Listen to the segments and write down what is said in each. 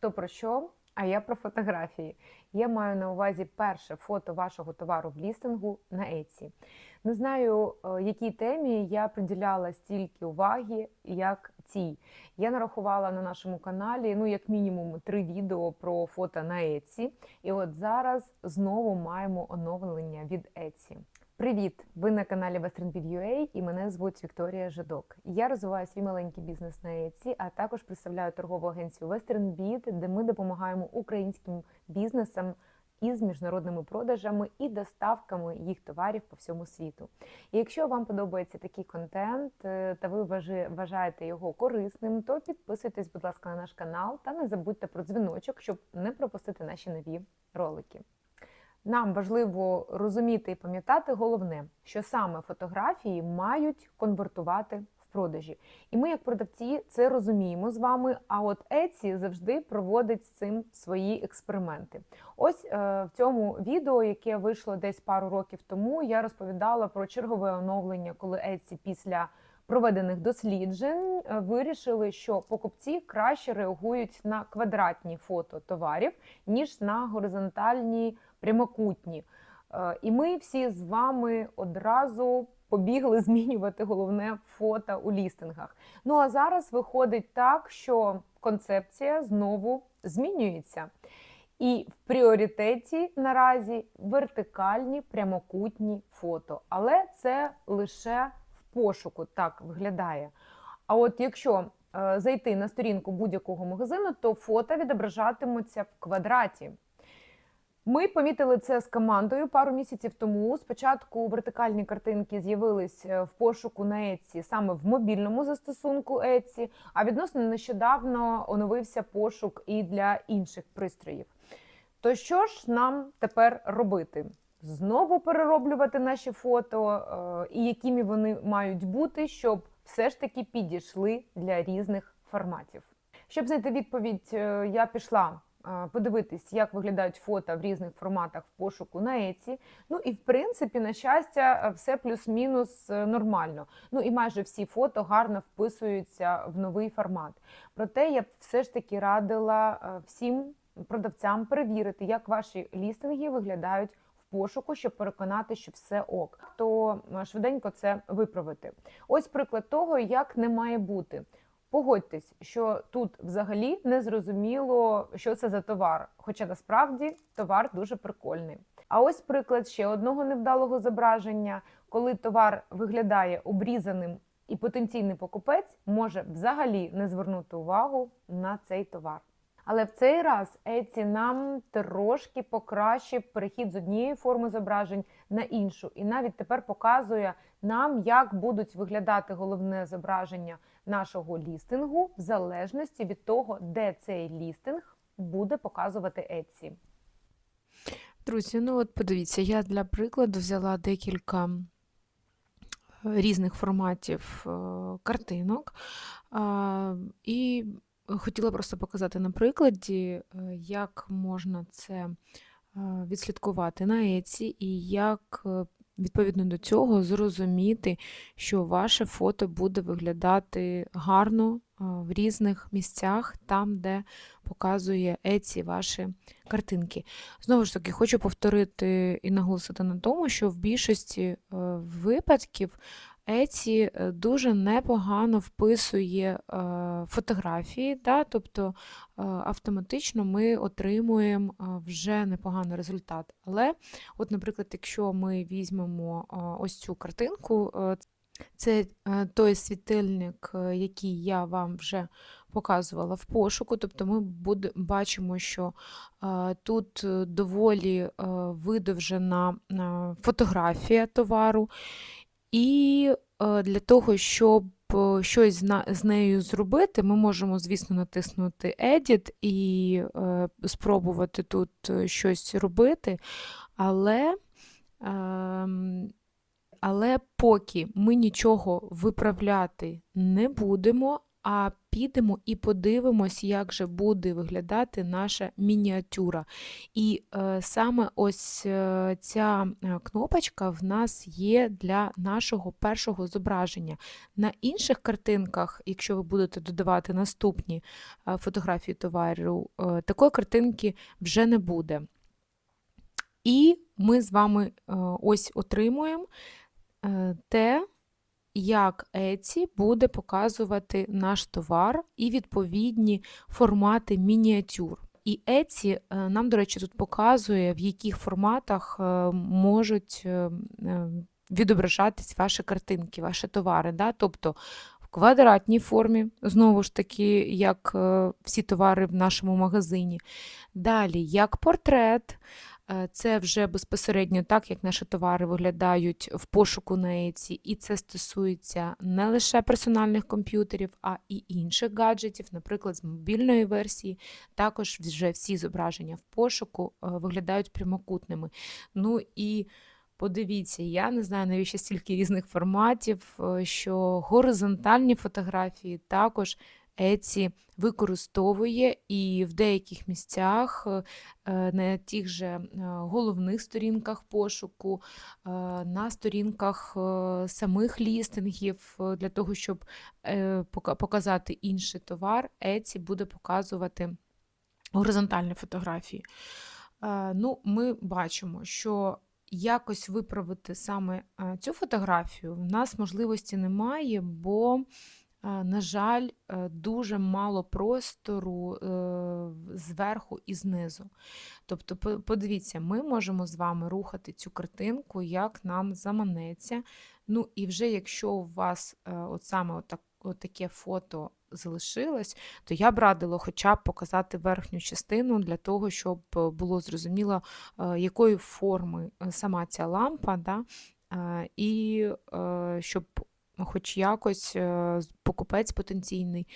Хто про що? А я про фотографії. Я маю на увазі перше фото вашого товару в лістингу на Etsy. Не знаю, е, якій темі я приділяла стільки уваги, як цій. Я нарахувала на нашому каналі ну, як мінімум три відео про фото на Etsy. І от зараз знову маємо оновлення від Etsy. Привіт! Ви на каналі WesternBid.ua і мене звуть Вікторія Жидок. Я розвиваю свій маленький бізнес на Etsy, а також представляю торгову агенцію WesternBid, де ми допомагаємо українським бізнесам із міжнародними продажами і доставками їх товарів по всьому світу. І якщо вам подобається такий контент е, та ви вважаєте його корисним, то підписуйтесь, будь ласка, на наш канал та не забудьте про дзвіночок, щоб не пропустити наші нові ролики. Нам важливо розуміти і пам'ятати головне, що саме фотографії мають конвертувати в продажі. І ми, як продавці, це розуміємо з вами. А от Etsy завжди проводить з цим свої експерименти. Ось е, в цьому відео, яке вийшло десь пару років тому, я розповідала про чергове оновлення, коли Etsy після проведених досліджень е, вирішили, що покупці краще реагують на квадратні фото товарів, ніж на горизонтальні прямокутні. Е, І ми всі з вами одразу побігли змінювати головне фото у лістингах. Ну а зараз виходить так, що концепція знову змінюється. І в пріоритеті наразі вертикальні прямокутні фото. Але це лише пошуку так виглядає. А от якщо е, зайти на сторінку будь-якого магазину, то фото відображатимуться в квадраті. Ми помітили це з командою пару місяців тому. Спочатку вертикальні картинки з'явились е, в пошуку на Etsy саме в мобільному застосунку Etsy, а відносно нещодавно оновився пошук і для інших пристроїв. То що ж нам тепер робити? Знову перероблювати наші фото, е, і якими вони мають бути, щоб все ж таки підійшли для різних форматів. Щоб знайти відповідь, е, я пішла е, подивитись, як виглядають фото в різних форматах в пошуку на Etsy. Ну і в принципі, на щастя, все плюс-мінус нормально. Ну і майже всі фото гарно вписуються в новий формат. Проте я б все ж таки радила всім продавцям перевірити, як ваші лістинги виглядають пошуку, щоб переконати, що все ок, то швиденько це виправити. Ось приклад того, як не має бути. Погодьтесь, що тут взагалі не зрозуміло, що це за товар, хоча насправді товар дуже прикольний. А ось приклад ще одного невдалого зображення, коли товар виглядає обрізаним, і потенційний покупець може взагалі не звернути увагу на цей товар. Але в цей раз Etsy нам трошки покращив перехід з однієї форми зображень на іншу, і навіть тепер показує нам, як будуть виглядати головне зображення нашого лістингу, в залежності від того, де цей лістинг буде показувати Etsy. Друзі, ну от подивіться, я для прикладу взяла декілька різних форматів е, картинок і хотіла просто показати на прикладі, е, як можна це е, відслідкувати на Etsy і як е, відповідно до цього зрозуміти, що ваше фото буде виглядати гарно в різних місцях, там, де показує Etsy ваші картинки. Знову ж таки, хочу повторити і наголосити на тому, що в більшості випадків Etsy е, дуже непогано вписує е, фотографії, да? тобто е, автоматично ми отримуємо вже непоганий результат. Але, от, наприклад, якщо ми візьмемо ось цю картинку, це той світильник, який я вам вже показувала в пошуку. Тобто ми буде, бачимо, що тут доволі видовжена фотографія товару. І е, для того, щоб е, щось з нею зробити, ми можемо, звісно, натиснути Edit і е, спробувати тут щось робити, але. ем, але поки ми нічого виправляти не будемо, а підемо і подивимось, як же буде виглядати наша мініатюра. І е, саме ось е, ця е, кнопочка в нас є для нашого першого зображення. На інших картинках, якщо ви будете додавати наступні е, фотографії товару, е, такої картинки вже не буде. І ми з вами е, ось отримуємо е, те, як Etsy буде показувати наш товар і відповідні формати мініатюр. І Etsy е, нам, до речі, тут показує, в яких форматах е, можуть е, відображатись ваші картинки, ваші товари. Да? Тобто в квадратній формі, знову ж таки, як всі товари в нашому магазині. Далі, як портрет, Це вже безпосередньо так, як наші товари виглядають в пошуку на Etsy, і це стосується не лише персональних комп'ютерів, а і інших гаджетів, наприклад, з мобільної версії. Також вже всі зображення в пошуку е, виглядають прямокутними. Ну і подивіться, я не знаю, навіщо стільки різних форматів, е, що горизонтальні фотографії також Etsy використовує і в деяких місцях е, на тих же е, головних сторінках пошуку, е, на сторінках самих лістингів для того, щоб показати інший товар, Etsy буде показувати горизонтальні фотографії. Ну, ми бачимо, що якось виправити саме цю фотографію в нас можливості немає, бо, на жаль, е, дуже мало простору е, зверху і знизу. Тобто, подивіться, ми можемо з вами рухати цю картинку, як нам заманеться. Ну і вже якщо у вас е, от саме отак, отаке фото залишилось, то я б радила хоча б показати верхню частину для того, щоб е, було зрозуміло, е, якої форми е, сама ця лампа, да? е, і е, щоб хоч якось е, покупець потенційний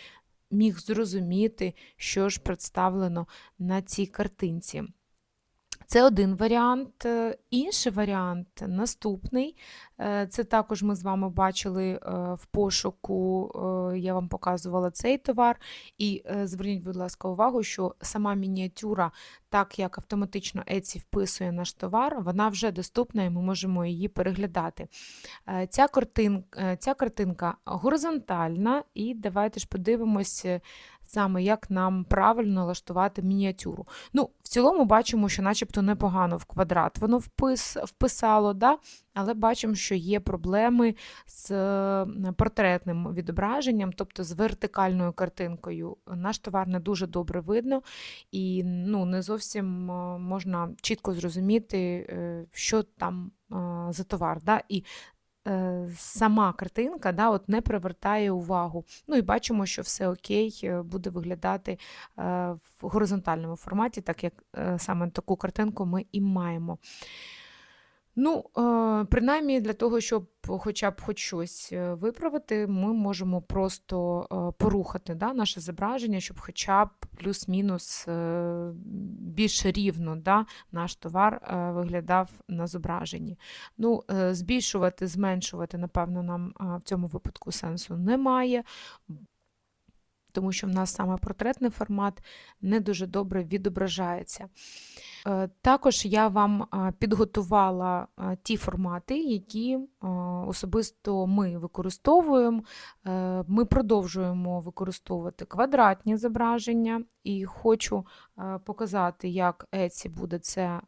міг зрозуміти, що ж представлено на цій картинці. Це один варіант. Е, Інший варіант наступний. Е, Це також ми з вами бачили е, в пошуку, я вам показувала цей товар. І зверніть, будь ласка, увагу, що сама мініатюра, так як автоматично Etsy вписує наш товар, вона вже доступна і ми можемо її переглядати. Ця, картин, е, ця картинка горизонтальна, і давайте ж подивимось е, саме, як нам правильно налаштувати мініатюру. Ну, в цілому бачимо, що начебто непогано в квадрат воно впис, вписало, да? але бачимо, що є проблеми з е, портретним відображенням, тобто з вертикальною картинкою. Наш товар не дуже добре видно, і ну, не зовсім е, можна чітко зрозуміти, е, що там за товар. Да? І сама картинка да, от не привертає увагу. Ну і бачимо, що все окей е, буде виглядати е, в горизонтальному форматі, так як е, саме таку картинку ми і маємо. Ну, принаймні для того, щоб хоча б хоч щось е, виправити, ми можемо просто порухати да, наше зображення, щоб хоча б плюс-мінус е, більш рівно да, наш товар е, виглядав на зображенні. Ну, збільшувати, зменшувати, напевно, нам в цьому випадку сенсу немає, тому що в нас саме портретний формат не дуже добре відображається. Е, Також я вам е, підготувала е, ті формати, які особисто ми використовуємо. Ми продовжуємо використовувати квадратні зображення, і хочу показати, як Etsy буде це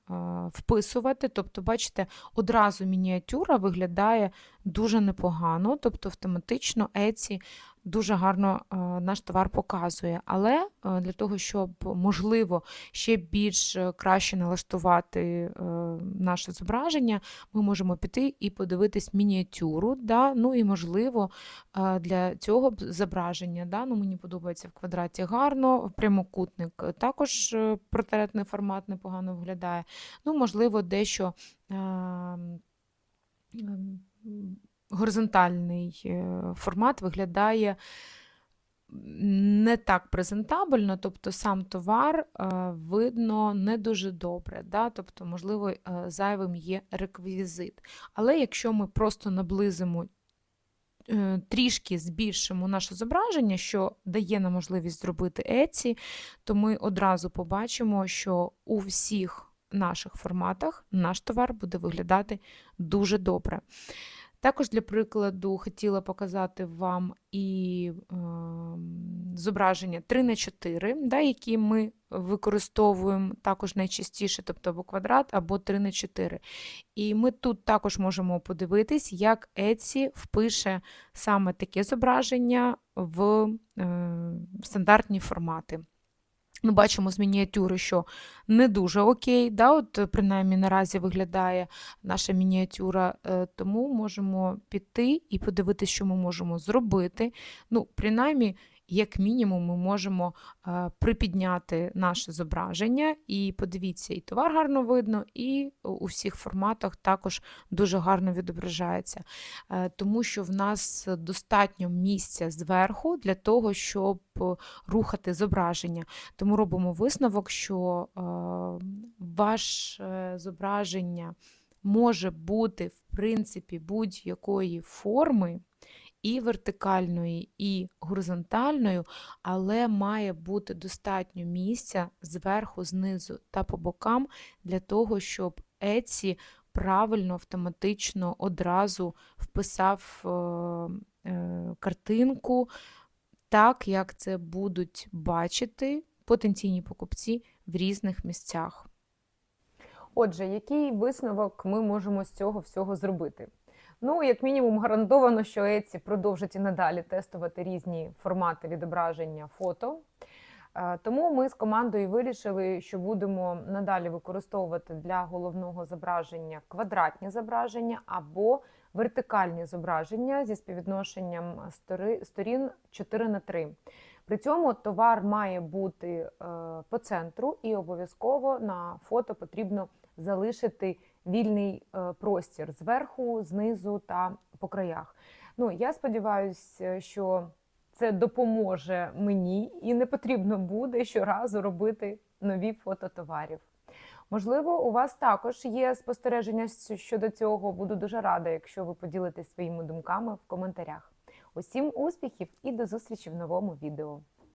вписувати. Тобто, бачите, одразу мініатюра виглядає дуже непогано, тобто автоматично Etsy дуже гарно е, наш товар показує. Але е, для того, щоб можливо ще більш е, краще налаштувати наше зображення, ми можемо піти і подивитись мініатюру. Да? Ну і можливо для цього зображення. Да? Ну, мені подобається в квадраті гарно, прямокутник також портретний формат непогано виглядає. Ну, можливо, дещо. Горизонтальний е, формат виглядає не так презентабельно, тобто сам товар е, видно не дуже добре, да? тобто, можливо, е, зайвим є реквізит. Але якщо ми просто наблизимо трішки збільшимо наше зображення, що дає нам можливість зробити Etsy, то ми одразу побачимо, що у всіх наших форматах наш товар буде виглядати дуже добре. Також для прикладу хотіла показати вам і е, зображення 3 на 4 да, які ми використовуємо також найчастіше, тобто або квадрат, або 3 на 4 І ми тут також можемо подивитись, як Etsy впише саме таке зображення в е, стандартні формати. Ми бачимо з мініатюри, що не дуже окей, да, от е, принаймні наразі виглядає наша мініатюра, е, тому можемо піти і подивитися, що ми можемо зробити. Ну, принаймні, як мінімум, ми можемо е, припідняти наше зображення, і подивіться, і товар гарно видно, і у всіх форматах також дуже гарно відображається, Е, тому що в нас достатньо місця зверху для того, щоб рухати зображення. Тому робимо висновок, що е, ваше зображення може бути, в принципі, будь-якої форми, і вертикальної, і горизонтальною, але має бути достатньо місця зверху, знизу та по бокам для того, щоб Etsy правильно, автоматично одразу вписав е, е, картинку так, як це будуть бачити потенційні покупці в різних місцях. Отже, який висновок ми можемо з цього всього зробити? Ну, як мінімум, гарантовано, що Etsy продовжить і надалі тестувати різні формати відображення фото. Е, Тому ми з командою вирішили, що будемо надалі використовувати для головного зображення квадратні зображення або вертикальні зображення зі співвідношенням сторін 4 на 3. При цьому товар має бути е, по центру, і обов'язково на фото потрібно залишити вільний е, простір зверху, знизу та по краях. Ну, я сподіваюся, що це допоможе мені, і не потрібно буде щоразу робити нові фото товарів. Можливо, у вас також є спостереження щодо цього. Буду дуже рада, якщо ви поділитесь своїми думками в коментарях. Усім успіхів і до зустрічі в новому відео.